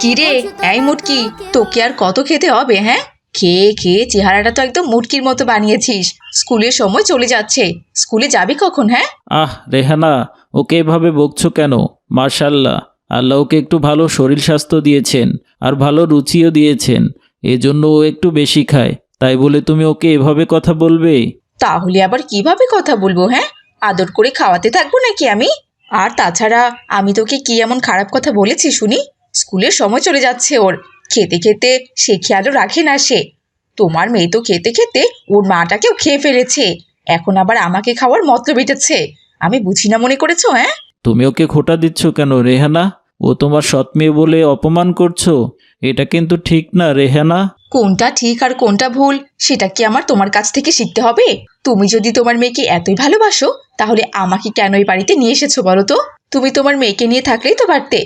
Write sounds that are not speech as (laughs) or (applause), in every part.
কিরে এই মুটকি তোকে আর কত খেতে হবে হ্যাঁ? খেয়ে খেয়ে চেহারাটা তো একদম মুটকির মতো বানিয়েছিস। স্কুলের সময় চলে যাচ্ছে। স্কুলে যাবি কখন হ্যাঁ? আহ রেহানা ওকে এভাবে বকছো কেন? মার্শাল্লাহ আল্লাহ ওকে একটু ভালো শরীর স্বাস্থ্য দিয়েছেন আর ভালো রুচিও দিয়েছেন। এজন্য ও একটু বেশি খায়। তাই বলে তুমি ওকে এভাবে কথা বলবে? তাহলে আবার কীভাবে কথা বলব হ্যাঁ? আদর করে খাওয়াতে থাকব নাকি আমি? আর তাছাড়া, আমি তোকে কি এমন খারাপ কথা বলেছি শুনি? স্কুলের সময় চলে যাচ্ছে ওর। খেতে খেতে সে খেয়ালও রাখে না সে। তোমার মেয়ে তো খেতে খেতে ওর মাটাকেও খেয়ে ফেলেছে। এখন আবার আমাকে খাওয়ার মতলব এটেছে। আমি বুঝি না মনে করেছ হ্যাঁ? তুমি ওকে খোটা দিচ্ছ কেন, রেহানা? ও তোমার সৎ মেয়ে বলে অপমান করছ? এটা কিন্তু ঠিক না রেহানা। কোনটা ঠিক আর কোনটা ভুল সেটা কি আমার তোমার কাছ থেকে শিখতে হবে? তুমি যদি তোমার মেয়েকে এতই ভালোবাসো তাহলে আমাকে কেন এই বাড়িতে নিয়ে এসেছ বলো তো? তুমি তোমার মেয়েকে নিয়ে থাকলেই তো পারতে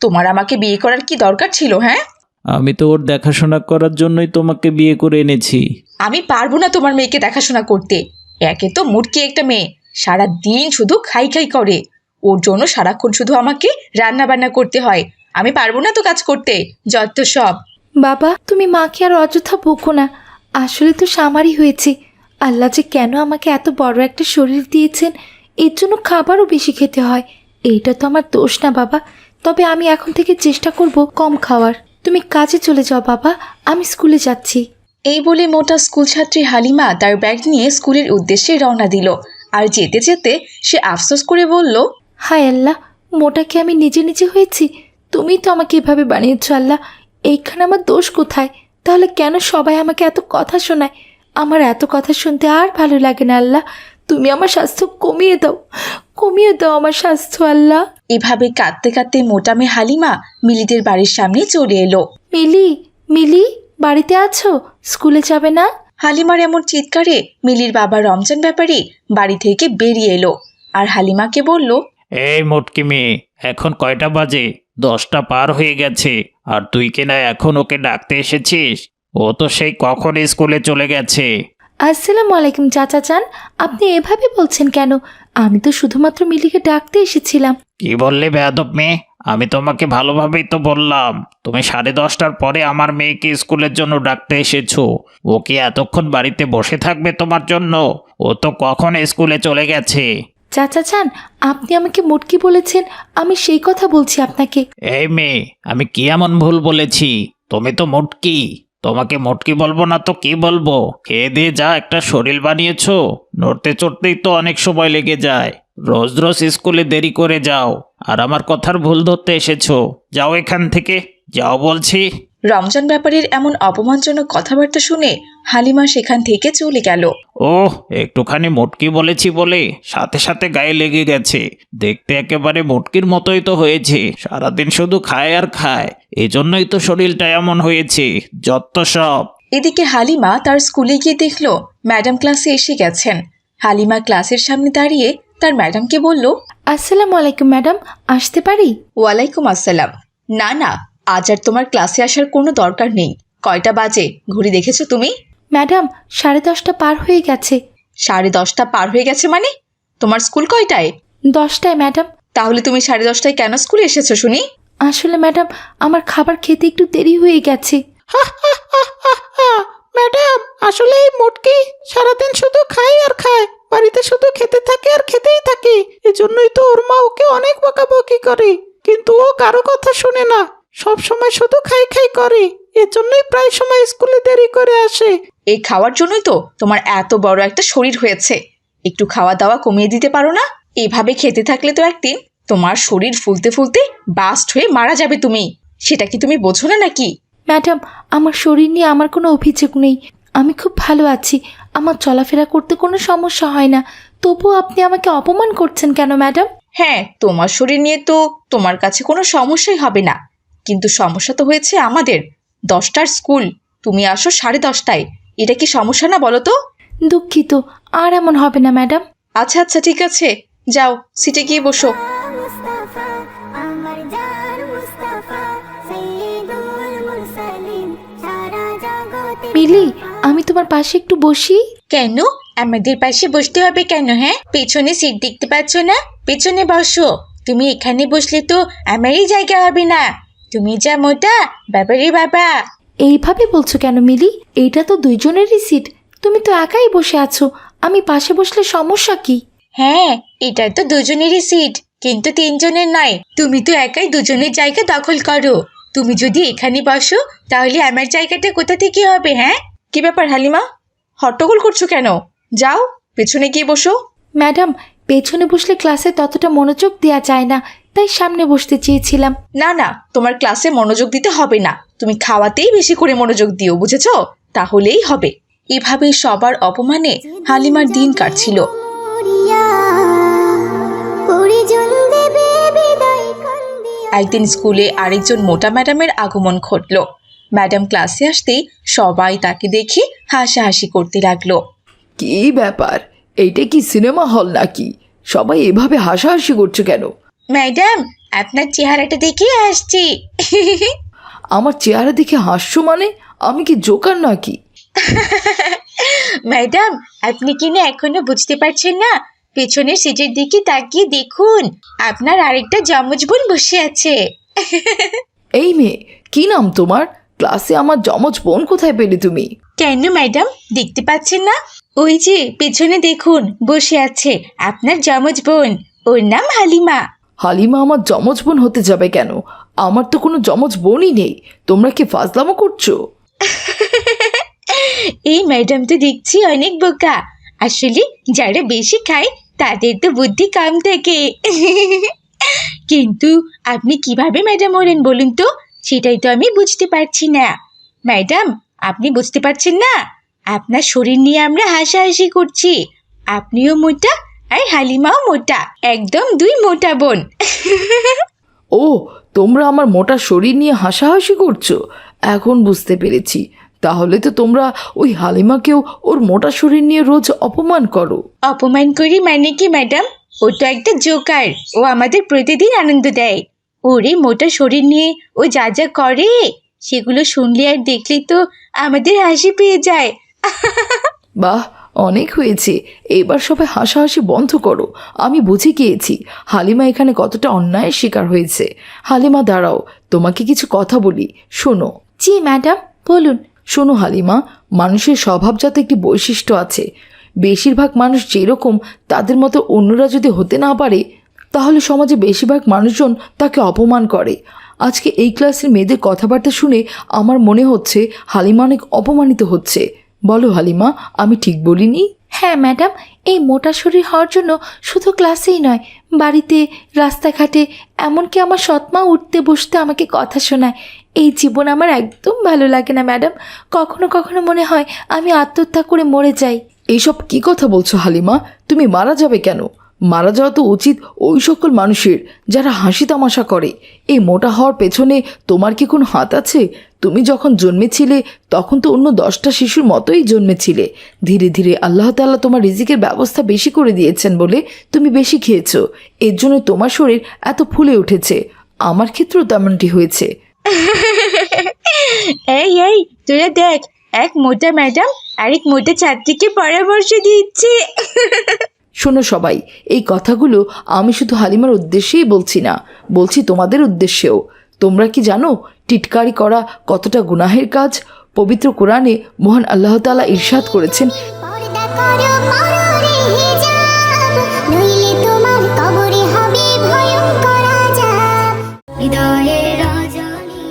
তোমার আমাকে বিয়ে করার কি দরকার ছিল হ্যাঁ? আমি তো ওর দেখাশোনা করার জন্যই তোমাকে বিয়ে করে এনেছি। আমি পারব না তোমার মেয়েকে দেখাশোনা করতে। একে তো মুটকি একটা মেয়ে সারা দিন শুধু খাই খাই করে। ওর জন্য সারাক্ষণ শুধু আমাকে রান্না বান্না করতে হয়। আমি পারব না তো কাজ করতে। যত সব। বাবা তুমি মাকে আর অযথা বকো না। আসলে তো সামারই হয়েছে। আল্লাহ যে কেন আমাকে এত বড় একটা শরীর দিয়েছেন এর জন্য খাবারও বেশি খেতে হয়। এইটা তো আমার দোষ না বাবা। তবে আমি এখন থেকে চেষ্টা করব কম খাওয়ার। তুমি কাজে চলে যাও বাবা আমি স্কুলে যাচ্ছি। এই বলে মোটা স্কুল ছাত্রী হালিমা তার ব্যাগ নিয়ে স্কুলের উদ্দেশ্যে রওনা দিল। আর যেতে যেতে সে আফসোস করে বলল হায় আল্লাহ মোটাকে আমি নিজে নিজে হয়েছি? তুমি তো আমাকে এভাবে বানিয়েছো আল্লাহ। এইখানে আমার দোষ কোথায়? তাহলে কেন সবাই আমাকে এত কথা শোনায়? আমার এত কথা শুনতে আর ভালো লাগে না আল্লাহ। তুমি আমার স্বাস্থ্য কমিয়ে দাও। কমিয়ে দাও আমার স্বাস্থ্য আল্লাহ। এভাবে কাঁদতে কাঁদতে মোটা মেয়ে হালিমা মিলিদের বাড়ির সামনে চলে এলো। মিলি মিলি বাড়িতে আছো? স্কুলে যাবে না? হালিমার এমন চিৎকারে মিলির বাবা রমজান ব্যাপারী বাড়ি থেকে বেরিয়ে এলো। আর হালিমাকে বলল এই মোটকি মেয়ে এখন কয়টা বাজে? দশটা পার হয়ে গেছে। আর তুই কিনা এখন ওকে ডাকতে এসেছিস? ও তো সেই কখন স্কুলে চলে গেছে। আসসালামু আলাইকুম চাচা চান। আপনি এভাবে বলছেন কেন? আমি তো শুধুমাত্র মিলিকে ডাকতে এসেছিলাম। কি বললে বেয়াদব মেয়ে? আমি তোমাকে ভালোভাবেই তো বললাম। তুমি সাড়ে দশটার পরে আমার মেয়েকে স্কুলের জন্য ডাকতে এসেছ। ও কি এতক্ষণ বাড়িতে বসে থাকবে তোমার জন্য? ও তো কখন স্কুলে চলে গেছে? চাচা চান, আপনি আমাকে মুটকি বলেছেন, আমি সেই কথা বলছি আপনাকে। এই মেয়ে, আমি কি এমন ভুল বলেছি? তুমি তো মোটকি। তোমাকে মোটকি বলব না তো কি বলব? খেয়ে দিয়ে যা একটা শরীর বানিয়েছো, নড়তে চড়তেই তো অনেক সময় লেগে যায়। রোজ রোজ স্কুলে দেরি করে যাও, আর আমার কথার ভুল ধরতে এসেছ। যাও এখান থেকে। যাও বলছি। রমজান ব্যাপারীর এমন অপমানজনক কথাবার্তা শুনে হালিমা সেখান থেকে চলে গেল। ওহ একটুখানি মোটকি বলেছি বলে সাথে সাথে গায়ে লেগে গেছে। দেখতে একেবারে মোটকির মতোই তো হয়েছে। সারাদিন শুধু খায় আর খায়। এজন্যই তো শরীরটা এমন হয়েছে যত সব। এদিকে হালিমা তার স্কুলে গিয়ে দেখল ম্যাডাম ক্লাসে এসে গেছেন। হালিমা ক্লাসের সামনে দাঁড়িয়ে তার ম্যাডামকে বলল আসসালামু আলাইকুম ম্যাডাম আসতে পারি? ওয়ালাইকুম আসসালাম। না না আজ আর তোমার ক্লাসে আসার কোনো দরকার নেই। কয়টা বাজে? ঘড়ি দেখেছ তুমি? ম্যাডাম সাড়ে দশটা পার হয়ে গেছে। সাড়ে দশটা পার হয়ে গেছে মানে? তোমার স্কুল কয়টায়? দশটায় ম্যাডাম। তাহলে তুমি সাড়ে দশটায় কেন স্কুলে এসেছ শুনি? আসলে ম্যাডাম আমার খাবার খেতে একটু দেরি হয়ে গেছে। ম্যাডাম আসলে এই মোটকি সারাদিন শুধু খায় আর খায়। বাড়িতে শুধু খেতে থাকে আর খেতেই থাকে। এজন্যই তো ওর মা ওকে অনেক বকাবকি করে। কিন্তু ও কারও কথা শুনে না। সব সময় শুধু খাই খাই করে। এজন্যই প্রায় সময় স্কুলে দেরি করে আসে। এই খাওয়ার জন্যই তো তোমার এত বড় একটা শরীর হয়েছে। একটু খাওয়া দাওয়া কমিয়ে দিতে পারো না? এভাবে খেতে থাকলে তো একদিন তোমার শরীর ফুলতে ফুলতে বাস্ট হয়ে মারা যাবে তুমি। সেটা কি তুমি বোঝো না নাকি? ম্যাডাম আমার শরীর নিয়ে আমার কোনো অভিযোগ নেই। আমি খুব ভালো আছি। আমার চলাফেরা করতে কোনো সমস্যা হয় না। তবুও আপনি আমাকে অপমান করছেন কেন ম্যাডাম? হ্যাঁ তোমার শরীর নিয়ে তো তোমার কাছে কোনো সমস্যাই হবে না। কিন্তু সমস্যা তো হয়েছে আমাদের। দশটার স্কুল তুমি আসো সাড়ে দশটায়। এটা কি সমস্যা না বলো তো? দুঃখিত আর এমন হবে না ম্যাডাম। আচ্ছা আচ্ছা ঠিক আছে। যাও সিটে গিয়ে বসো। মিলি আমি তোমার পাশে একটু বসি? কেন? আমাদের পাশে বসতে হবে কেন হ্যাঁ? পেছনে সিট দেখতে পাচ্ছ না? পেছনে বসো। তুমি এখানে বসলে তো আমারই জায়গা হবে না। তুমি যা মোটা বাবারে বাবা। এইভাবে বলছো কেন মিলি? এইটা তো দুইজনেরই সিট তুমি তো একাই বসে আছো। আমি পাশে বসলে সমস্যা কি? হ্যাঁ এটা তো দুজনেরই সিট কিন্তু তিনজনের নয়। তুমি তো একাই দুজনের জায়গা দখল করো। তুমি যদি এখানে বসো তাহলে আমার জায়গাটা কোথা থেকে হবে হ্যাঁ? কি ব্যাপার হালিমা? হট্টগোল করছ কেন? যাও পেছনে গিয়ে বসো। ম্যাডাম পেছনে বসলে ক্লাসে ততটা মনোযোগ দেওয়া যায় না। তাই সামনে বসতে চেয়েছিলাম। না না তোমার ক্লাসে মনোযোগ দিতে হবে না। তুমি খাওয়াতেই বেশি করে মনোযোগ দিও বুঝেছ? তাহলেই হবে। এভাবে সবার অপমানে হালিমার দিন কাটছিল। একদিন স্কুলে আরেকজন মোটা ম্যাডামের আগমন ঘটল। ম্যাডাম ক্লাসে আসতেই সবাই তাকে দেখে হাসাহাসি করতে লাগল। কি ব্যাপার? এইটা কি সিনেমা হল নাকি? সবাই এভাবে হাসাহাসি করছে কেন? ম্যাডাম আপনার চেহারাটা দেখে আসছি আমার চেহারা দেখে হাসছো মানে? আমি কি জোকার নাকি? ম্যাডাম আপনি কি না এখনও বুঝতে পারছেন না? পেছনের সিটের দিকে তাকিয়ে দেখুন আপনার আরেকটা জমজ বোন বসে আছে। এই মেয়ে কি নাম তোমার? ক্লাসে আমার যমজ বোন কোথায় পেলে তুমি? কেন ম্যাডাম দেখতে পাচ্ছেন না? ওই যে পেছনে দেখুন বসে আছে আপনার জমজ বোন। ওর নাম হালিমা। হালিমা আমার যমজ বোন হতে যাবে কেন? আমার তো কোনো যমজ বোনই নেই। তোমরা কি ফাজলামো করছ? এই ম্যাডাম তো দেখছি অনেক বোকা। আসলে যারা বেশি খায়, তাদের তো বুদ্ধি কম থাকে। কিন্তু আপনি কীভাবে ম্যাডাম হলেন বলুন তো? সেটাই তো আমি বুঝতে পারছি না। ম্যাডাম, আপনি বুঝতে পারছেন না? আপনার শরীর নিয়ে আমরা হাসাহাসি করছি। আপনিও মোটা আর হালিমাও মোটা একদম দুই মোটা বোন। ও তোমরা আমার মোটা শরীর নিয়ে হাসাহাসি করছ? এখন বুঝতে পেরেছি। তাহলে তো তোমরা ওই হালিমাকেও ওর মোটা শরীর নিয়ে রোজ অপমান করো। অপমান করি মানে কি ম্যাডাম? ও তো একটা জোকার। ও আমাদের প্রতিদিন আনন্দ দেয়। ওর এই মোটা শরীর নিয়ে ও যা যা করে সেগুলো শুনলে আর দেখলে তো আমাদের হাসি পেয়ে যায়। বাহ অনেক হয়েছে। এবার সবাই হাসাহাসি বন্ধ করো। আমি বুঝে গিয়েছি হালিমা এখানে কতটা অন্যায়ের শিকার হয়েছে। হালিমা দাঁড়াও তোমাকে কিছু কথা বলি। শোনো। জি ম্যাডাম বলুন। শোনো হালিমা মানুষের স্বভাবজাত একটি বৈশিষ্ট্য আছে। বেশিরভাগ মানুষ যেরকম তাদের মতো অন্যরা যদি হতে না পারে তাহলে সমাজে বেশিরভাগ মানুষজন তাকে অপমান করে। আজকে এই ক্লাসের মেয়েদের কথাবার্তা শুনে আমার মনে হচ্ছে হালিমা অনেক অপমানিত হচ্ছে। বলো হালিমা আমি ঠিক বলিনি? হ্যাঁ ম্যাডাম এই মোটা শরীর হওয়ার জন্য শুধু ক্লাসেই নয় বাড়িতে রাস্তাঘাটে এমনকি আমার সৎমা উঠতে বসতে আমাকে কথা শোনায়। এই জীবন আমার একদম ভালো লাগে না ম্যাডাম। কখনো কখনো মনে হয় আমি আত্মহত্যা করে মরে যাই। এইসব কি কথা বলছো হালিমা? তুমি মারা যাবে কেন? মারা যাওয়া তো উচিত ওই সকল মানুষের যারা হাসি তামাশা করে। এই মোটা হওয়ার পেছনে তোমার কি কোনো হাত আছে? তুমি যখন জন্মেছিলে, তখন তো অন্য দশটা শিশুর মতোই জন্মেছিলে। ধীরে ধীরে আল্লাহ তাল্লাহ তোমার রিজিকের ব্যবস্থা বেশি করে দিয়েছেন বলে তুমি বেশি খেয়েছো। এর জন্য তোমার শরীর এত ফুলে উঠেছে। আমার ক্ষেত্রেও তেমনটি হয়েছে। (laughs) এই এই দেখ। এক মোটা ম্যাডাম আরেক মোটা ছাত্রীকে পরামর্শ দিচ্ছে। (laughs) শোনো সবাই এই কথাগুলো আমি শুধু হালিমার উদ্দেশ্যেই বলছি না বলছি তোমাদের উদ্দেশ্যেও। তোমরা কি জানো টিটকারি করা কতটা গুনাহের কাজ? পবিত্র কোরআনে মহান আল্লাহ তাআলা ইরশাদ করেছেন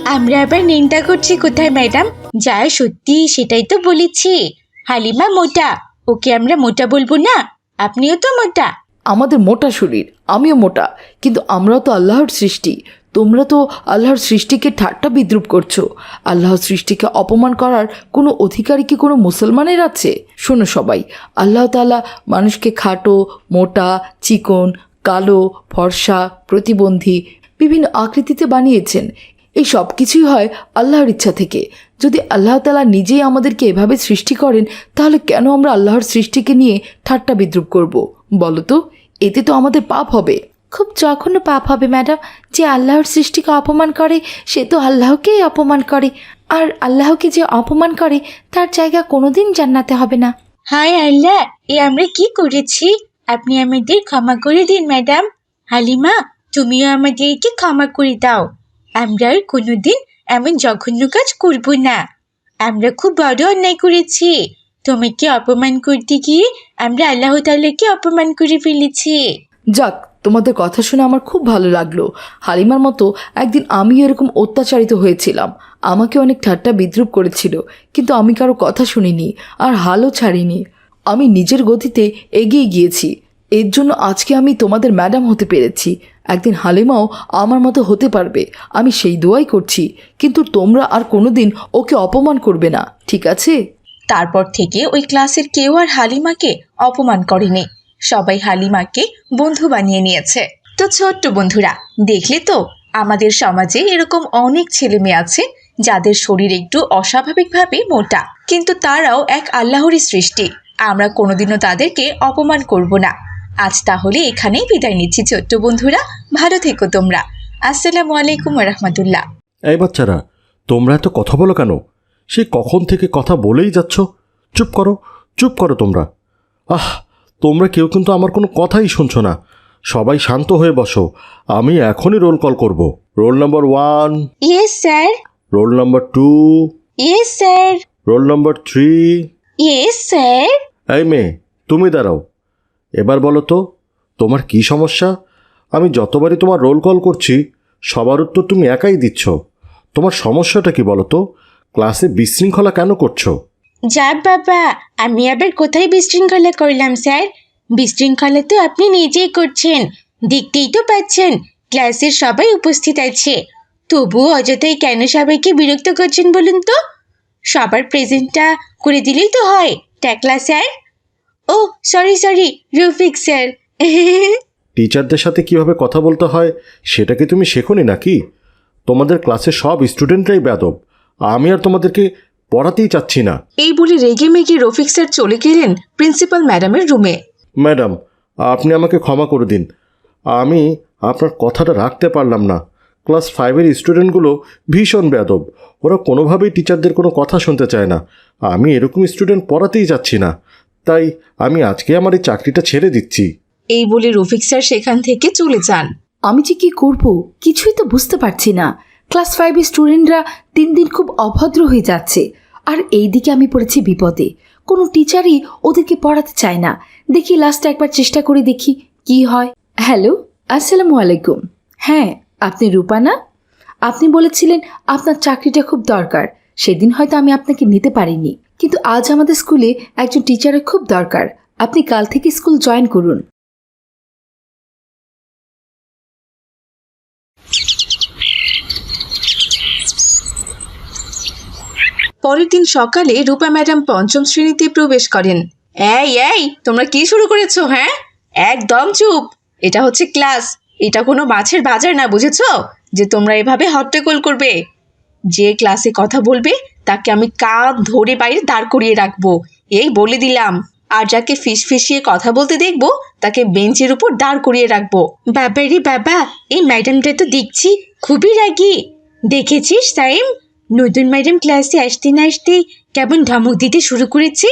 আমরা আবার নিন্দা করছি কোথায় ম্যাডাম? যা সত্যি সেটাই তো বলেছি। হালিমা মোটা ওকে আমরা মোটা বলব না? আপনিও তো মোটা। আমাদের মোটা শরীর, আমিও মোটা, কিন্তু আমরাও তো আল্লাহর সৃষ্টি। তোমরা তো আল্লাহর সৃষ্টিকে ঠাট্টা বিদ্রুপ করছ। আল্লাহর সৃষ্টিকে অপমান করার কোনো অধিকারী কি কোনো মুসলমানের আছে? শোনো সবাই, আল্লাহ তাআলা মানুষকে খাটো, মোটা, চিকন, কালো, ফর্সা, প্রতিবন্ধী, বিভিন্ন আকৃতিতে বানিয়েছেন। এই সব কিছুই হয় আল্লাহর ইচ্ছা থেকে। যদি আল্লাহ তালা নিজেই আমাদেরকে এভাবে সৃষ্টি করেন তাহলে কেন আমরা আল্লাহর সৃষ্টিকে নিয়ে ঠাট্টা বিদ্রুপ করব? বলো তো এতে তো আমাদের পাপ হবে। খুব জঘন্য পাপ হবে ম্যাডাম। যে আল্লাহর সৃষ্টিকে অপমান করে সে তো আল্লাহকেই অপমান করে। আর আল্লাহকে যে অপমান করে তার জায়গা কোনোদিন জান্নাতে হবে না। হায় আল্লাহ এ আমরা কি করেছি? আপনি আমাদের ক্ষমা করে দিন ম্যাডাম। হালিমা তুমিও আমাদেরকে ক্ষমা করে দাও। আমরা আর কোনোদিন এমন জঘন্য কাজ করব না। আমরা খুব বড় অন্যায় করেছি। তোমাকে অপমান করতে গিয়ে আমরা আল্লাহ তাআলাকে অপমান করে ফেলেছি। যাক, তোমাদের কথা শুনে আমার খুব ভালো লাগল। হালিমার মতো একদিন আমি এরকম অত্যাচারিত হয়েছিলাম। আমাকে অনেক ঠাট্টা বিদ্রুপ করেছিল, কিন্তু আমি কারও কথা শুনিনি আর হালও ছাড়িনি। আমি নিজের গতিতে এগিয়ে গিয়েছি। এর জন্য আজকে আমি তোমাদের ম্যাডাম হতে পেরেছি। একদিন হালিমাও আমার মতো হতে পারবে, আমি সেই দোয়াই করছি, কিন্তু তোমরা আর কোনোদিন ওকে অপমান করবে না, ঠিক আছে? তারপর থেকে ওই ক্লাসের কেউ আর হালিমাকে অপমান করেনি। সবাই হালিমাকে বন্ধু বানিয়ে নিয়েছে। তো ছোট্ট বন্ধুরা, দেখলে তো, আমাদের সমাজে এরকম অনেক ছেলে মেয়ে আছে, যাদের শরীর একটু অস্বাভাবিকভাবে মোটা, কিন্তু তারাও এক আল্লাহরই সৃষ্টি। আমরা কোনোদিনও তাদেরকে অপমান করব না। আজ তাহলে এখানেই বিদায় নিচ্ছি ছোট্ট বন্ধুরা। ভালো থেকো তোমরা। আসসালামু আলাইকুম রহমতুল্লাহ। এই বাচ্চারা তোমরা এত কথা বলো কেন? সে কখন থেকে কথা বলেই যাচ্ছ? চুপ করো চুপ করো তোমরা। আহ তোমরা কেউ কিন্তু আমার কোনো কথাই শুনছো না। সবাই শান্ত হয়ে বসো। আমি এখনই রোল কল করব। Roll number one yes sir roll number two yes sir roll number three yes sir এই মেয়ে তুমি দাঁড়াও। এবার বলো তো, তোমার কি সমস্যা? আমি যতবারই তোমার রোল কল করছি, সবার উত্তর তুমি একাই দিচ্ছ। তোমার সমস্যাটা কি বলো তো? ক্লাসে বিশৃঙ্খলা কেন করছ? যা বাবা, আমি আবার কোথায় বিশৃঙ্খলা করলাম, স্যার? বিশৃঙ্খলা তো আপনি নিজেই করছেন, দেখতেই তো পাচ্ছেন ক্লাসের সবাই উপস্থিত আছে। তবুও অযথাই কেন সবাইকে বিরক্ত করছেন বলুন তো? সবার প্রেজেন্টটা করে দিলেই তো হয় ট্যাকলা স্যার? ও সরি সরি রফিক স্যার টিচারদের সাথে কীভাবে কথা বলতে হয় সেটা কি তুমি শেখোনি নাকি? তোমাদের ক্লাসের সব স্টুডেন্টরাই বেদব আমি আর তোমাদেরকে পড়াতেই চাচ্ছি না। এই বলে রেগে মেগে রফিক স্যার চলে গেলেন প্রিন্সিপাল ম্যাডামের রুমে ম্যাডাম আপনি আমাকে ক্ষমা করে দিন। আমি আপনার কথাটা রাখতে পারলাম না। ক্লাস ফাইভের স্টুডেন্টগুলো ভীষণ বেদব ওরা কোনোভাবেই টিচারদের কোনো কথা শুনতে চায় না। আমি এরকম স্টুডেন্ট পড়াতেই যাচ্ছি না। তাই আমি আজকে আমার এই চাকরিটা ছেড়ে দিচ্ছি। এই বলে রফিক স্যার সেখান থেকে চলে যান। আমি যে কি করব কিছুই তো বুঝতে পারছি না। ক্লাস ফাইভের স্টুডেন্টরা দিন দিন খুব অভদ্র হয়ে যাচ্ছে। আর এই দিকে আমি পড়েছি বিপদে। কোনো টিচারই ওদেরকে পড়াতে চায় না। দেখি লাস্টে একবার চেষ্টা করে দেখি কি হয়। হ্যালো আসসালামু আলাইকুম। হ্যাঁ আপনি রূপা না? আপনি বলেছিলেন আপনার চাকরিটা খুব দরকার। সেদিন হয়তো আমি আপনাকে নিতে পারিনি। কিন্তু আজ আমাদের স্কুলে একজন টিচারের খুব দরকার। আপনি কাল থেকে স্কুল জয়েন করুন। পরের দিন সকালে রূপা ম্যাডাম পঞ্চম শ্রেণীতে প্রবেশ করেন। এই এই, তোমরা কি শুরু করেছ হ্যাঁ? একদম চুপ। এটা হচ্ছে ক্লাস। এটা কোনো মাছের বাজার না, বুঝেছ? যে তোমরা এভাবে হট্টগোল করবে। যে ক্লাসে কথা বলবে তাকে আমি কান ধরে বাইরে দাঁড় করিয়ে রাখব। এই বলে দিলাম। আর যাকে ফিস ফিসিয়ে কথা বলতে দেখব, তাকে বেঞ্চের উপর দাঁড় করিয়ে রাখব। বাবা রে বাবা, এই ম্যাডামটা তো দেখছি, খুবই রাগি। দেখেছিস সাইম? নতুন ম্যাডাম ক্লাসে আসতে না আসতে কেমন ধমক দিতে শুরু করেছে?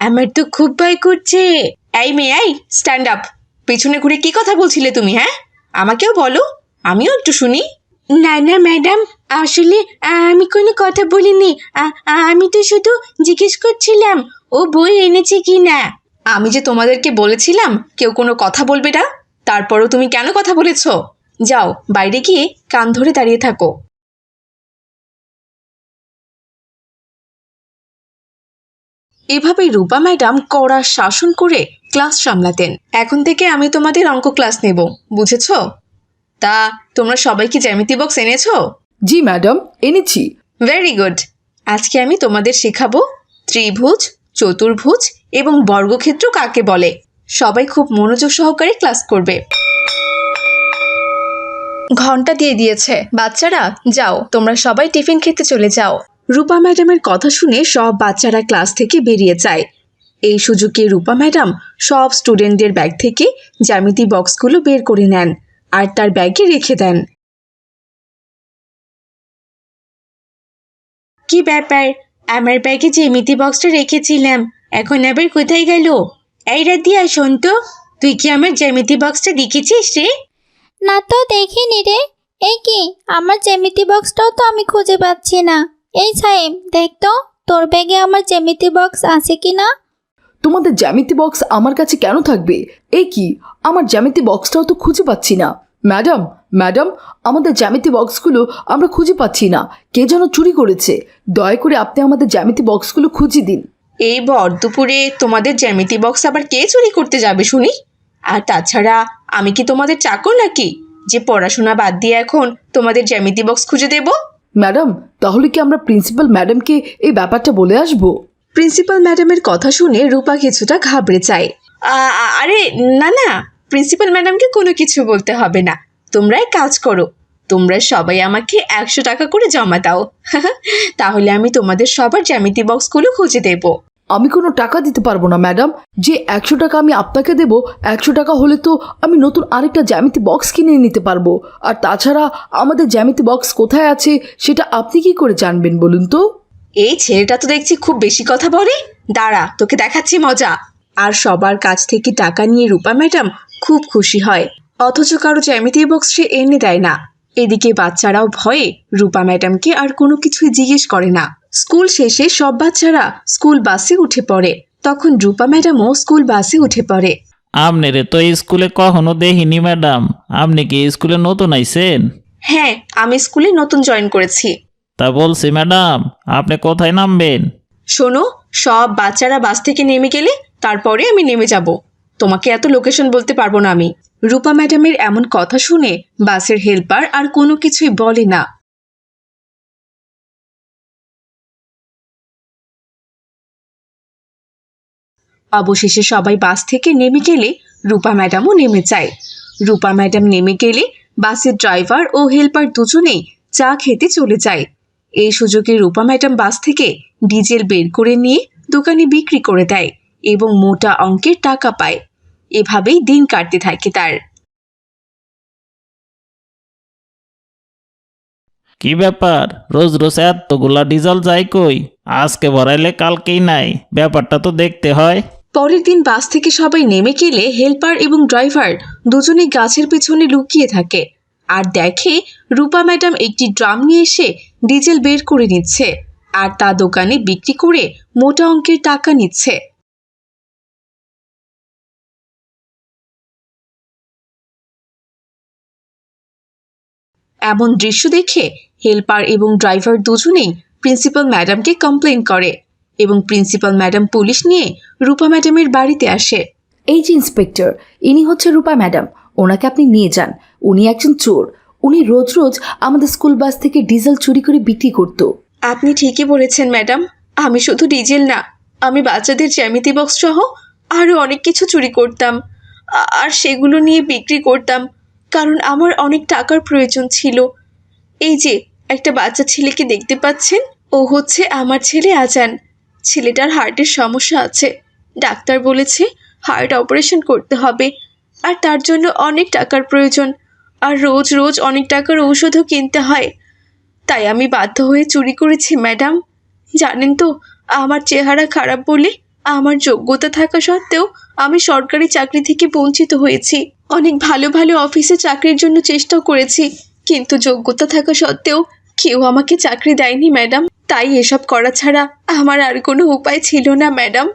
আমার তো খুব ভয় করছে। এই মেয়ে, এই স্ট্যান্ড আপ পেছনে ঘুরে কি কথা বলছিলে তুমি হ্যাঁ? আমাকেও বলো। আমিও একটু শুনি। না না ম্যাডাম আসলে আমি কোনো কথা বলিনি। আমি তো শুধু জিজ্ঞেস করছিলাম, ও বই এনেছে কি না আমি যে তোমাদেরকে বলেছিলাম, কেউ কোনো কথা বলবে না? তারপরও তুমি কেন কথা বলেছ? যাও, বাইরে গিয়ে কান ধরে দাঁড়িয়ে থাকো। এভাবে রূপা ম্যাডাম কড়া শাসন করে ক্লাস সামলাতেন। এখন থেকে আমি তোমাদের অঙ্ক ক্লাস নেব, বুঝেছ? তা তোমরা সবাই কি জ্যামিতি বক্স এনেছো? জি ম্যাডাম এনেছি। ভেরি গুড আজকে আমি তোমাদের শেখাবো ত্রিভুজ চতুর্ভুজ এবং বর্গক্ষেত্র কাকে বলে। সবাই খুব মনোযোগ সহকারে ক্লাস করবে। ঘণ্টা দিয়ে দিয়েছে। বাচ্চারা যাও তোমরা সবাই টিফিন খেতে চলে যাও। রূপা ম্যাডামের কথা শুনে সব বাচ্চারা ক্লাস থেকে বেরিয়ে যায়। এই সুযোগে রূপা ম্যাডাম সব স্টুডেন্টদের ব্যাগ থেকে জ্যামিতি বক্সগুলো বের করে নেন। আর তার ব্যাগে রেখে দেন। কি ব্যাপার? আমার ব্যাগে জ্যামিতি বক্সটা রেখেছিলাম এখন আবার কোথায় গেল? এই রাতিয়া শোন তো তুই কি আমার জ্যামিতি বক্সটা দেখেছিস রে? না তো দেখিনি রে। এই কি আমার জ্যামিতি বক্সটাও তো আমি খুঁজে পাচ্ছি না। এই সাহেব দেখ তো তোর ব্যাগে আমার জ্যামিতি বক্স আছে কি না? তোমাদের জ্যামিতি বক্স আমার কাছে কেন থাকবে? এই কি আমার জ্যামিতি বক্সটাও তো খুঁজে পাচ্ছি না। ম্যাডাম ম্যাডাম আমাদের জ্যামিতি বক্সগুলো আমরা খুঁজে পাচ্ছি না। কে যেন চুরি করেছে। দয়া করে আপনি আমাদের জ্যামিতি বক্সগুলো খুঁজে দিন। এই বর দুপুরে তোমাদের জ্যামিতি বক্স আবার কে চুরি করতে যাবে শুনি? আর তাছাড়া আমি কি তোমাদের চাকর নাকি? যে পড়াশোনা বাদ দিয়ে এখন তোমাদের জ্যামিতি বক্স খুঁজে দেব? ম্যাডাম তাহলে কি আমরা প্রিন্সিপাল ম্যাডামকে এই ব্যাপারটা বলে আসব? প্রিন্সিপাল ম্যাডামের কথা শুনে রূপা কিছুটা ঘাবড়ে যায়। আ- আরে না না প্রিন্সিপাল ম্যাডামকে কোনো কিছু বলতে হবে না। তোমরা এক কাজ করো। তোমরা সবাই আমাকে একশো টাকা করে জমা দাও। (laughs) তাহলে আমি তোমাদের সবার জ্যামিতি বক্সগুলো খুঁজে দেবো। আমি কোনো টাকা দিতে পারব না ম্যাডাম। যে একশো টাকা আমি আপনাকে দেব একশো টাকা হলে তো আমি নতুন আরেকটা জ্যামিতি বক্স কিনে নিতে পারব। আর তাছাড়া আমাদের জ্যামিতি বক্স কোথায় আছে সেটা আপনি কি করে জানবেন বলুন তো? এই ছেলেটা তো দেখছি খুব বেশি কথা বলে। দাঁড়া তোকে দেখাচ্ছি মজা। আর সবার কাছ থেকে টাকা নিয়ে রূপা ম্যাডাম খুব খুশি হয়। অথচ কারও জ্যামিতি বক্স সে এনে দেয় না। এদিকে বাচ্চারাও ভয়ে রূপা ম্যাডামকে আর কোনো কিছুই জিজ্ঞেস করে না। স্কুল শেষে সব বাচ্চারা স্কুল বাসে উঠে পড়ে। তখন রূপা ম্যাডামও স্কুল বাসে উঠে পড়ে। আপনারে তো স্কুলে কখনো দেখিনি ম্যাডাম। আপনি কি স্কুলে নতুন আইছেন? হ্যাঁ আমি স্কুলে নতুন জয়েন করেছি। তা বলছি ম্যাডাম আপনি কোথায় নামবেন? শোনো সব বাচ্চারা বাস থেকে নেমে গেলে তারপরে আমি নেমে যাব। তোমাকে এত লোকেশন বলতে পারব না আমি। রূপা ম্যাডামের এমন কথা শুনে বাসের হেল্পার আর কোনো কিছুই বলে না। অবশেষে সবাই বাস থেকে নেমে গেলে রূপা ম্যাডামও নেমে যায়। রূপা ম্যাডাম নেমে গেলে বাসের ড্রাইভার ও হেল্পার দুজনেই চা খেতে চলে যায়। এই সুযোগে রূপা ম্যাডাম বাস থেকে ডিজেল বের করে নিয়ে দোকানে বিক্রি করে দেয়। এবং মোটা অঙ্কের টাকা পায়। এভাবেই দিন কাটতে থাকে তার। কি ব্যাপার? রোজ রোজ এতগুলা ডিজেল যায় কই? আজকে ভরাইলে কালকেই নাই। ব্যাপারটা তো দেখতে হয়। পরের দিন বাস থেকে সবাই নেমে গেলে হেল্পার এবং ড্রাইভার দুজনে গাছের পেছনে লুকিয়ে থাকে। আর দেখে রূপা ম্যাডাম একটি ড্রাম নিয়ে এসে ডিজেল বের করে নিচ্ছে। আর তা দোকানে বিক্রি করে মোটা অঙ্কের টাকা নিচ্ছে। এমন দৃশ্য দেখে হেল্পার এবং ড্রাইভার দুজনেই প্রিন্সিপাল ম্যাডামকে কমপ্লেন করে এবং প্রিন্সিপাল ম্যাডাম পুলিশ নিয়ে রূপা ম্যাডামের বাড়িতে আসে। এই যে ইন্সপেক্টর ইনি হচ্ছে রূপা ম্যাডাম। ওনাকে আপনি নিয়ে যান। উনি একজন চোর। উনি রোজ রোজ আমাদের স্কুল বাস থেকে ডিজেল চুরি করে বিক্রি করতো। আপনি ঠিকই বলেছেন ম্যাডাম। আমি শুধু ডিজেল না আমি বাচ্চাদের জ্যামিতি বক্স সহ আরও অনেক কিছু চুরি করতাম। আর সেগুলো নিয়ে বিক্রি করতাম। কারণ আমার অনেক টাকার প্রয়োজন ছিল। এই যে, একটা বাচ্চা ছেলেকে দেখতে পাচ্ছেন? ও হচ্ছে আমার ছেলে আজান। ছেলেটার হার্টের সমস্যা আছে। ডাক্তার বলেছে হার্ট অপারেশন করতে হবে। আর তার জন্য অনেক টাকার প্রয়োজন। আর রোজ রোজ অনেক টাকার ঔষধও কিনতে হয়। তাই আমি বাধ্য হয়ে চুরি করেছি, ম্যাডাম। জানেন তো, আমার চেহারা খারাপ বলে আমার যোগ্যতা থাকা সত্ত্বেও আমি সরকারি চাকরি থেকে বঞ্চিত হয়েছি। অনেক ভালো ভালো অফিসে চাকরির জন্য চেষ্টাও করেছি, কিন্তু যোগ্যতা থাকা সত্ত্বেও কেউ আমাকে চাকরি দেয়নি, ম্যাডাম। তাই এসব করা ছাড়া আমার আর কোনো উপায় ছিল না, ম্যাডাম।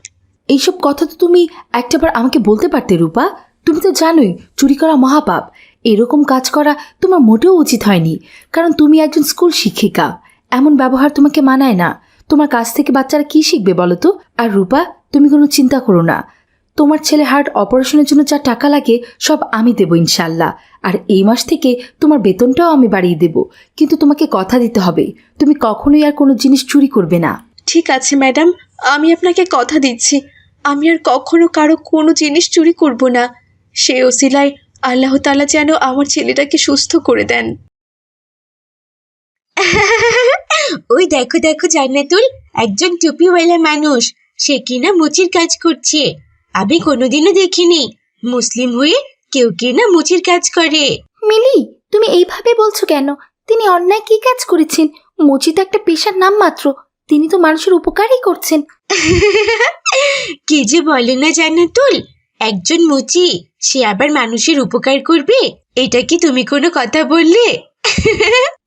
এইসব কথা তো তুমি একটাবার আমাকে বলতে পারতে, রূপা। তুমি তো জানোই, চুরি করা মহাপাপ। এরকম কাজ করা তোমার মোটেও উচিত হয়নি, কারণ তুমি একজন স্কুল শিক্ষিকা। এমন ব্যবহার তোমাকে মানায় না। তোমার কাছ থেকে বাচ্চারা কি শিখবে বলো তো? আর রূপা, তুমি কোনো চিন্তা করো না। তোমার ছেলে হার্ট অপারেশনের জন্য যা টাকা লাগে, সব আমি দেবো ইনশাল্লাহ। আর এই মাস থেকে তোমার বেতনটাও আমি বাড়িয়ে দেব। কিন্তু তোমাকে কথা দিতে হবে। তুমি কখনোই আর কোনো জিনিস চুরি করবে না। ঠিক আছে, ম্যাডাম। আমি আপনাকে কথা দিচ্ছি। আমি আর কখনো কারও কোনো জিনিস চুরি করব না। সে ওসিলায় আল্লাহ তালা যেন আমার ছেলেটাকে সুস্থ করে দেন। ওই দেখো দেখো জান্নাতুল একজন টুপিওয়ালা মানুষ। সে কিনা মুচির কাজ করছে। আমি কোনোদিনও দেখিনি। মুসলিম হয়ে কেউ কিনা মুচির কাজ করে। মিলি তুমি এইভাবে বলছো কেন? তিনি অন্যায় কি কাজ করেছেন? মুচি তো একটা পেশার নাম মাত্র। তিনি তো মানুষের উপকারই করছেন। কি যে বলে না জান্নাতুল? একজন মুচি সে আবার মানুষের উপকার করবে? এটা কি তুমি কোনো কথা বললে?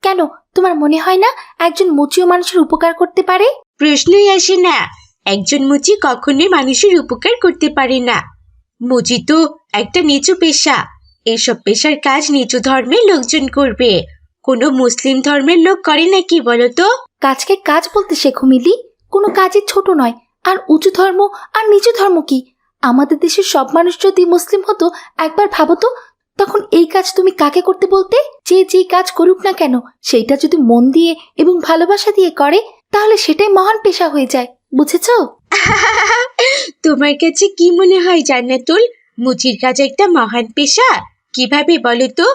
কেন? তোমার মনে হয় না একজন মুচিও মানুষের উপকার করতে পারে? প্রশ্নই আসে না। একজন মুচি কখনোই মানুষের উপকার করতে পারে না। মুচি তো একটা নিচু পেশা। এইসব পেশার কাজ নিচু ধর্মের লোকজন করবে। কোনো মুসলিম ধর্মের লোক করে নাকি বলো তো কাজকে কাজ বলতে শেখো মিলি। কোনো কাজই ছোট নয়। আর উঁচু ধর্ম আর নিচু ধর্ম কি? আমাদের দেশের সব মানুষ যদি মুসলিম হতো একবার ভাবো তো তখন এই কাজ তুমি কাকে করতে বলতে? যে যেই কাজ করুক না কেন, সেইটা যদি মন দিয়ে এবং ভালোবাসা দিয়ে করে, তাহলে সেটাই মহান পেশা হয়ে যায়। বুঝেছ? (laughs) তোমার কাছে কি মনে হয় জান্নাতুল? মুচির কাজ একটা মহান পেশা। কীভাবে বলো তো?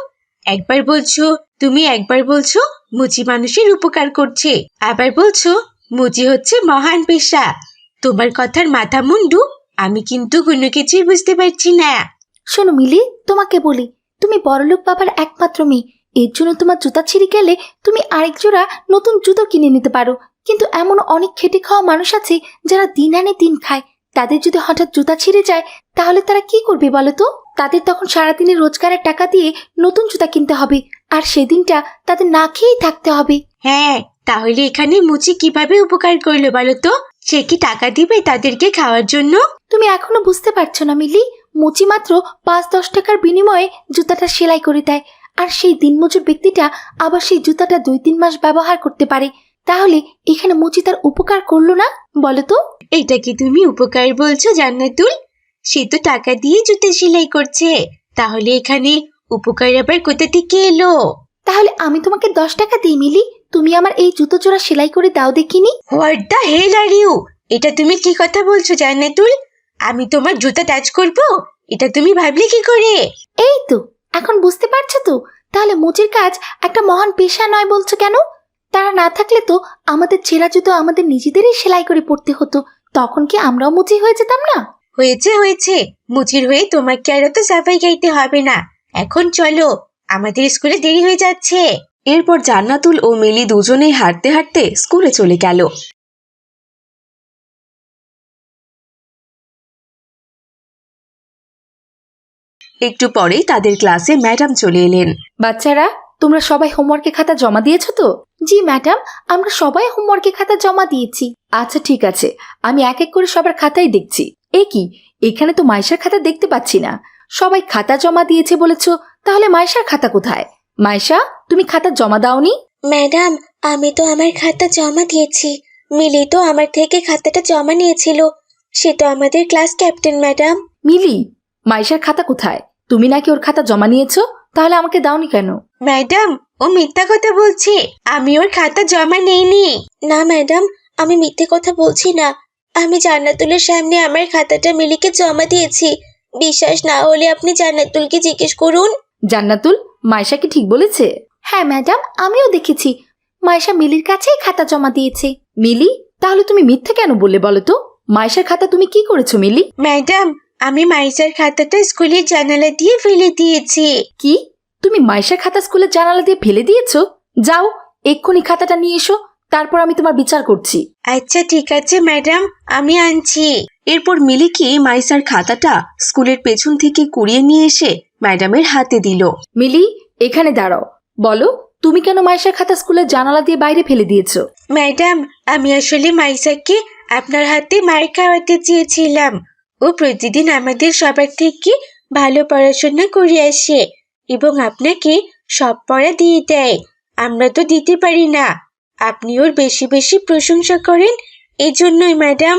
একবার বলছো, তুমি একবার বলছো, মুচি মানুষের উপকার করছে। আবার বলছো, মুচি হচ্ছে মহান পেশা। তোমার কথার মাথা মুন্ডু, আমি কিন্তু কোনো কিছুই বুঝতে পারছি না। শোনো মিলি তোমাকে বলি তুমি বড়লোক বাবার একমাত্র মেয়ে। এর জন্য তোমার জুতা ছিঁড়ে গেলে তুমি আরেক জোড়া নতুন জুতো কিনে নিতে পারো। কিন্তু এমন অনেক খেটে খাওয়া মানুষ আছে যারা দিন আনে দিন খায়। তাদের যদি হঠাৎ জুতা ছিঁড়ে যায় তাহলে তারা কি করবে বলো তো? তাদের তখন সারাদিনের রোজগারের টাকা দিয়ে নতুন জুতা কিনতে হবে আর সেদিনটা তাদের না খেয়েই থাকতে হবে। হ্যাঁ তাহলে এখানে মুচি কীভাবে উপকার করল বলো তো? সে কি টাকা দিবে তাদেরকে খাওয়ার জন্য? তুমি এখনও বুঝতে পারছ না মিলি মুচি মাত্র পাঁচ দশ টাকার বিনিময়ে জুতাটা সেলাই করে দেয়। আর সেই দিনমজুর ব্যক্তিটা আবার সেই জুতাটা দুই তিন মাস ব্যবহার করতে পারে। তাহলে এখানে মুচি তার উপকার করল না বলো তো? এটা কি তুমি উপকার বলছো জান্নাতুল? সে তো টাকা দিয়ে জুতো সেলাই করছে। তাহলে এখানে উপকার আবার কোথা থেকে এলো? তাহলে আমি তোমাকে দশ টাকা দিই মিলি। তুমি আমার এই জুতো জোড়া সেলাই করে দাও দেখিনি? What the hell are you এটা তুমি কি কথা বলছো জান্নাতুল? আমি তোমার জুতা টাচ করব? এটা তুমি ভাবলে কি করে? এই তো এখন বুঝতে পারছ তো? তাহলে মুচির কাজ একটা মহান পেশা নয় বলছো কেন? তারা না থাকলে তো আমাদের ছেঁড়া জুতো আমাদের নিজেদেরই সেলাই করে পড়তে হতো। তখন কি আমরাও মুচি হয়ে যেতাম না? হয়েছে হয়েছে। মুচির হয়ে তোমাকে আর তো সাফাই গাইতে হবে না। এখন চলো আমাদের স্কুলে দেরি হয়ে যাচ্ছে। এরপর জান্নাতুল ও মিলি দুজনেই হাঁটতে হাঁটতে স্কুলে চলে গেল। একটু পরেই তাদের ক্লাসে ম্যাডাম চলে এলেন। বাচ্চারা তোমরা সবাই হোমওয়ার্কের খাতা জমা দিয়েছ তো? জি ম্যাডাম আমরা সবাই হোমওয়ার্কের খাতা জমা দিয়েছি। আচ্ছা ঠিক আছে আমি এক এক করে সবার খাতাই দেখছি। এ কি এখানে তো মাইশার খাতা দেখতে পাচ্ছি না। সবাই খাতা জমা দিয়েছে বলেছ তাহলে মাইশার খাতা কোথায়? মাইশা তুমি খাতা জমা দাওনি? ম্যাডাম আমি তো আমার খাতা জমা দিয়েছি। মিলি তো আমার থেকে খাতাটা জমা নিয়েছিল। সে তো আমাদের ক্লাস ক্যাপ্টেন ম্যাডাম। মিলি মাইশার খাতা কোথায়? তুমি নাকি ওর খাতা জমা নিয়েছো? তাহলে আমাকে দাওনি কেন? ম্যাডাম ও মিথ্যা কথা বলছে। আমি ওর খাতা জমা নেইনি। না ম্যাডাম আমি মিথ্যে কথা বলছি না। আমি জান্নাতুলের সামনে আমার খাতাটা মিলিকে জমা দিয়েছি। বিশ্বাস না হলে আপনি জান্নাতুলকে জিজ্ঞেস করুন। জান্নাতুল মাইশা কি ঠিক বলেছে? হ্যাঁ ম্যাডাম আমিও দেখেছি। মাইশা মিলির কাছেই খাতা জমা দিয়েছে। মিলি? তাহলে তুমি মিথ্যে কেন বললে বলো তো? মাইশার খাতা তুমি কি করেছ মিলি? ম্যাডাম আমি মাইসার খাতাটা স্কুলের জানালা দিয়ে ফেলে দিয়েছি। কি? তুমি মাইশার খাতা স্কুলের জানালা দিয়ে ফেলে দিয়েছ? যাও এক্ষুনি খাতাটা নিয়ে এসো তারপর আমি তোমার বিচার করছি। আচ্ছা ঠিক আছে ম্যাডাম আমি আনছি। এরপর মিলিকে মাইসার খাতাটা স্কুলের পেছন থেকে কুড়িয়ে নিয়ে এসে ম্যাডামের হাতে দিল। মিলি এখানে দাঁড়াও। বলো তুমি কেন মাইশার খাতা স্কুলের জানালা দিয়ে বাইরে ফেলে দিয়েছ? ম্যাডাম আমি আসলে মাইসাকে আপনার হাতে মার খাওয়াতে চেয়েছিলাম। ও প্রতিদিন আমাদের সবার থেকে ভালো পড়াশোনা করে আসে এবং আপনাকে সব পড়া দিয়ে দেয়। আমরা তো দিতে পারি না। আপনি ওর বেশি বেশি প্রশংসা করেন। এজন্যই ম্যাডাম।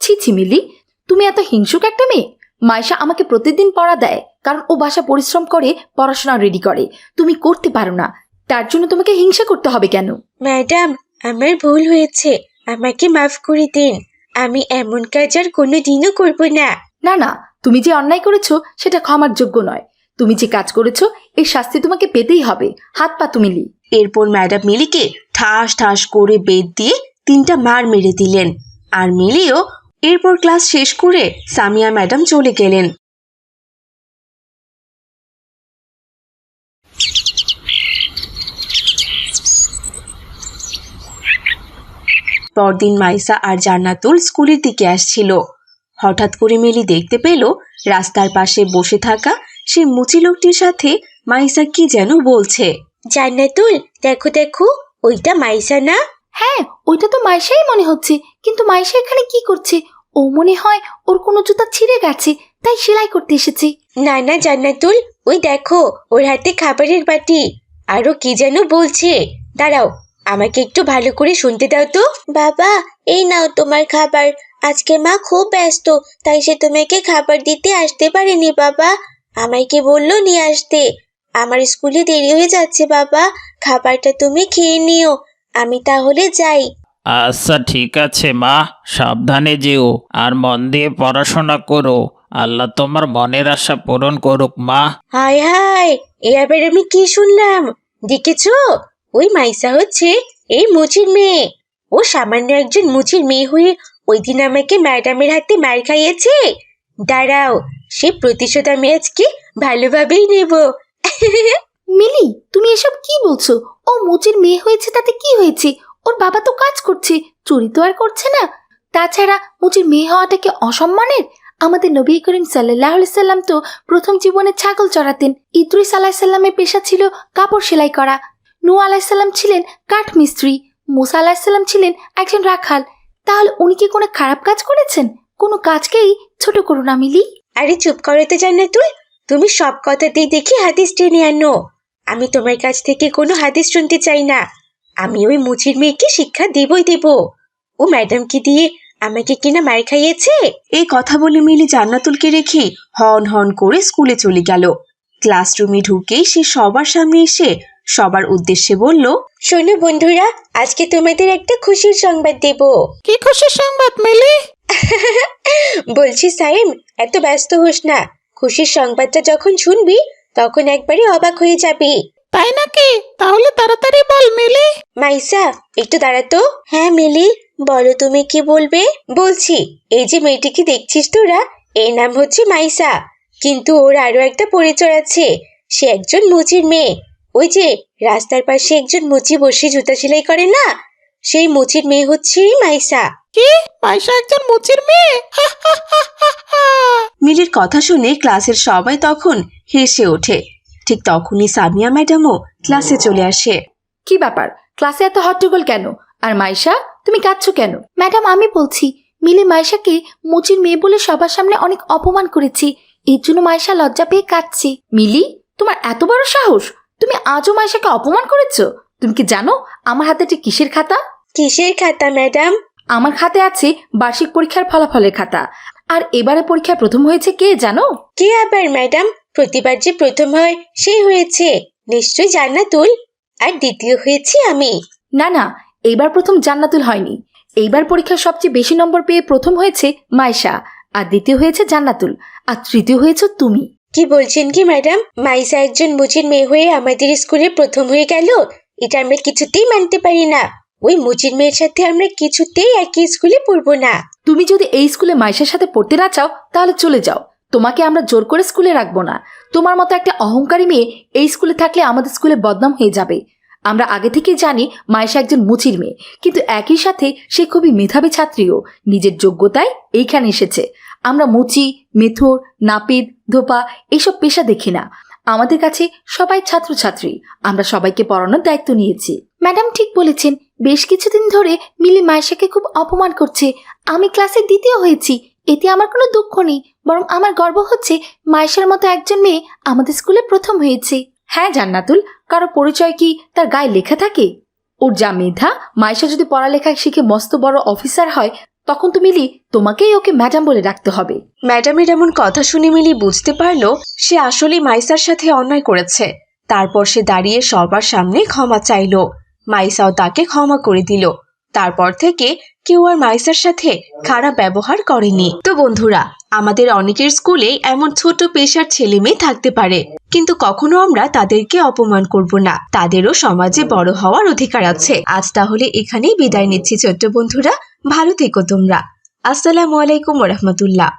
ছি ছি মিলি তুমি এত হিংসুক একটা মেয়ে। মাইশা আমাকে প্রতিদিন পড়া দেয় কারণ ও বাসা পরিশ্রম করে পড়াশোনা রেডি করে। তুমি করতে পারো না। তার জন্য তোমাকে হিংসা করতে হবে কেন? ম্যাডাম আমার ভুল হয়েছে। আমাকে মাফ করে দিন। আমি এমন কাজ আর কোনো দিনও করব না। না না তুমি যে অন্যায় করেছ সেটা ক্ষমার যোগ্য নয়। তুমি যে কাজ করেছ এই শাস্তি তোমাকে পেতেই হবে। হাত পা তুমি লি। এরপর ম্যাডাম মিলিকে ঠাস ঠাস করে বেদ দিয়ে তিনটা মার মেরে দিলেন। আর মিলিও এরপর ক্লাস শেষ করে সামিয়া ম্যাডাম চলে গেলেন। পরদিন মাইসা আর জান্নাতুল স্কুলের দিকে আসছিল। হঠাৎ করে মিলি দেখতে পেল রাস্তার পাশে বসে থাকা সেই মুচি লোকটির সাথে মাইসা কি যেন বলছে। জান্নাতুল দেখো দেখো ওইটা মাইসা না? হ্যাঁ ওইটা তো মাইশাই মনে হচ্ছে কিন্তু মাইশা এখানে কি করছে? ও মনে হয় ওর কোনো জুতা ছিঁড়ে গেছে তাই সেলাই করতে এসেছে। না না জান্নাতুল ওই দেখো ওর হাতে খাবারের বাটি আরও কি যেন বলছে। দাঁড়াও আমাকে একটু ভালো করে শুনতে দাও তো। বাবা এই নাও তোমার খাবার। আজকে মা খুব ব্যস্ত তাই সে তোমাকে খাবার দিতে আসতে পারেনি বাবা। আমাকে বলল নিয়ে আসতে। আমার স্কুলে দেরি হয়ে যাচ্ছে বাবা। খাবারটা তুমি খেয়ে নিও। আমি তাহলে যাই। আচ্ছা ঠিক আছে মা। সাবধানে যেও আর মন দিয়ে পড়াশোনা করো। আল্লাহ তোমার মনের আশা পূরণ করুক মা। হায় হায় এ আবার আমি কি শুনলাম? দেখেছ? ওই মাইসা হচ্ছে এই মুচির মেয়ে। ও সামান্য একজন মুচির মেয়ে হয়ে ওই দিন আমাকে ম্যাডামের হাতে মার খাইয়েছে। দাঁড়াও, সে প্রতিশোধ আমি আজকে ভালোভাবেই নেব। (laughs) মিলি, তুমি এসব কি বলছো? ও মুচির মেয়ে হয়েছে, তাতে কি হয়েছে? ওর বাবা তো কাজ করছে, চুরি তো আর করছে না। তাছাড়া মুচির মেয়ে হওয়াটা কি অসম্মানের? আমাদের নবী করিম সাল্লাহ সাল্লাম তো প্রথম জীবনে ছাগল চড়াতেন। ইদ্রিস আলাহিসাল্লামের পেশা ছিল কাপড় সেলাই করা। নু আলাহিসাল্লাম ছিলেন কাঠ মিস্ত্রি মুসা আলাহিসাল্লাম ছিলেন একজন রাখাল। তাহলে উনি কি কোনো খারাপ কাজ করেছেন? কোনো কাজকেই ছোট করো না মিলি। আরে চুপ করো তো জান্নাতুল। তুমি সব কথাতেই দেখি হাদিস টেনে আনো। আমি তোমার কাছ থেকে কোনো হাদিস শুনতে চাই না। আমি ওই মুচির মেয়েকে শিক্ষা দেবই দেব। ও ম্যাডামকে দিয়ে আমাকে কিনা মার খাইয়েছে? এই কথা বলে মিলি জান্নাতুলকে রেখে হন হন করে স্কুলে চলে গেল। ক্লাসরুমে ঢুকেই সে সবার সামনে এসে সবার উদ্দেশ্যে বলল শোনো বন্ধুরা আজকে তোমাদের একটা খুশির সংবাদ দেব। কি খুশির সংবাদ মিলি? (laughs) বলছি সাইম এত ব্যস্ত হোস না। খুশির সংবাদটা যখন শুনবি তখন একবারে অবাক হয়ে যাবি। তাই নাকি? তাহলে তাড়াতাড়ি বল মিলি। মাইসা একটু দাঁড়াতো হ্যাঁ মিলি বলো তুমি কি বলবে? বলছি এই যে মেয়েটিকে দেখছিস তোরা এর নাম হচ্ছে মাইসা। কিন্তু ওর আরও একটা পরিচয় আছে। সে একজন মুচির মেয়ে। ওই যে রাস্তার পাশে একজন মুচি বসে জুতা সেলাই করে না? সেই মুচির মেয়ে হচ্ছে মাইসা কি? মাইশা একজন মুচির মেয়ে? হা, হা, হা, হা, হা। মিলির কথা শুনে ক্লাসের সবাই তখন হেসে ওঠে। ঠিক তখনই সামিয়া ম্যাডামও ক্লাসে চলে আসে। কি ব্যাপার? ক্লাসে এত হট্টগোল কেন? আর মাইশা তুমি কাঁদছো কেন? ম্যাডাম আমি বলছি মিলি মাইশাকে মুচির মেয়ে বলে সবার সামনে অনেক অপমান করেছি। এর জন্য মাইশা লজ্জা পেয়ে কাঁদছে। মিলি তোমার এত বড় সাহস? তুমি আজও মাইশাকে অপমান করেছ? তুমি কি জানো আমার হাতে এটি কিসের খাতা? কিসের খাতা ম্যাডাম? আমার খাতে আছে বার্ষিক পরীক্ষার ফলাফলের খাতা। আর এবারে পরীক্ষায় প্রথম হয়েছে কে জানো? কে আবার ম্যাডাম? প্রতিবার যে প্রথম হয় সে হয়েছে। নিশ্চয়ই জান্নাতুল। আর দ্বিতীয় হয়েছি আমি। না না এইবার প্রথম জান্নাতুল হয়নি। এইবার পরীক্ষায় সবচেয়ে বেশি নম্বর পেয়ে প্রথম হয়েছে মাইশা আর দ্বিতীয় হয়েছে জান্নাতুল আর তৃতীয় হয়েছে তুমি। কি বলছেন কি ম্যাডাম মাইসা একজন মুচির মেয়ে হয়ে আমাদের স্কুলে প্রথম হয়ে গেল। এটা আমরা কিছুতেই মানতে পারি না। ওই মুচির মেয়ের সাথে আমরা কিছুতেই একই স্কুলে পড়ব না। তুমি যদি এই স্কুলে মাইশার সাথে পড়তে না চাও, তাহলে চলে যাও। তোমাকে আমরা জোর করে স্কুলে রাখব না। তোমার মতো একটা অহংকারী মেয়ে এই স্কুলে থাকলে আমাদের স্কুলে বদনাম হয়ে যাবে। আমরা আগে থেকেই জানি মাইশা একজন মুচির মেয়ে, কিন্তু একই সাথে সে খুবই মেধাবী ছাত্রীও। নিজের যোগ্যতায় এইখানে এসেছে। আমরা মুচি, মেথর, নাপিত, ধোপা এইসব পেশা দেখি না। আমাদের কাছে সবাই ছাত্রছাত্রী। আমরা সবাইকে পড়ানোর দায়িত্ব নিয়েছি। ম্যাডাম ঠিক বলেছেন, বেশ কিছুদিন ধরে মিলি মাইশাকে খুব অপমান করছে। আমি ক্লাসে দ্বিতীয় হয়েছি, এতে আমার কোনো দুঃখ নেই, বরং আমার গর্ব হচ্ছে মাইশার মতো একজন মেয়ে আমাদের স্কুলে প্রথম হয়েছে। হ্যাঁ জান্নাতুল, কারও পরিচয় কি তার গায়ে লেখা থাকে? ওর যা মেধা মাইশা যদি পড়ালেখা শিখে মস্ত বড় অফিসার হয় তখন তো মিলি, তোমাকেই ওকে ম্যাডাম বলে রাখতে হবে। ম্যাডামের এমন কথা শুনে মিলি বুঝতে পারল সে আসলে মাইসার সাথে অন্যায় করেছে। তারপর সে দাঁড়িয়ে সবার সামনে ক্ষমা চাইল। মাইসাও তাকে ক্ষমা করে দিল। তারপর থেকে কেউ আর মাইসার সাথে খারাপ ব্যবহার করেনি। তো বন্ধুরা, আমাদের অনেকের স্কুলে এমন ছোট পেশার ছেলে মেয়ে থাকতে পারে, কিন্তু কখনো আমরা তাদেরকে অপমান করব না। তাদেরও সমাজে বড় হওয়ার অধিকার আছে। আজ তাহলে এখানেই বিদায় নিচ্ছি, ছোট্ট বন্ধুরা। ভালো থেকো তোমরা। আসসালামু আলাইকুম রহমতুল্লাহ।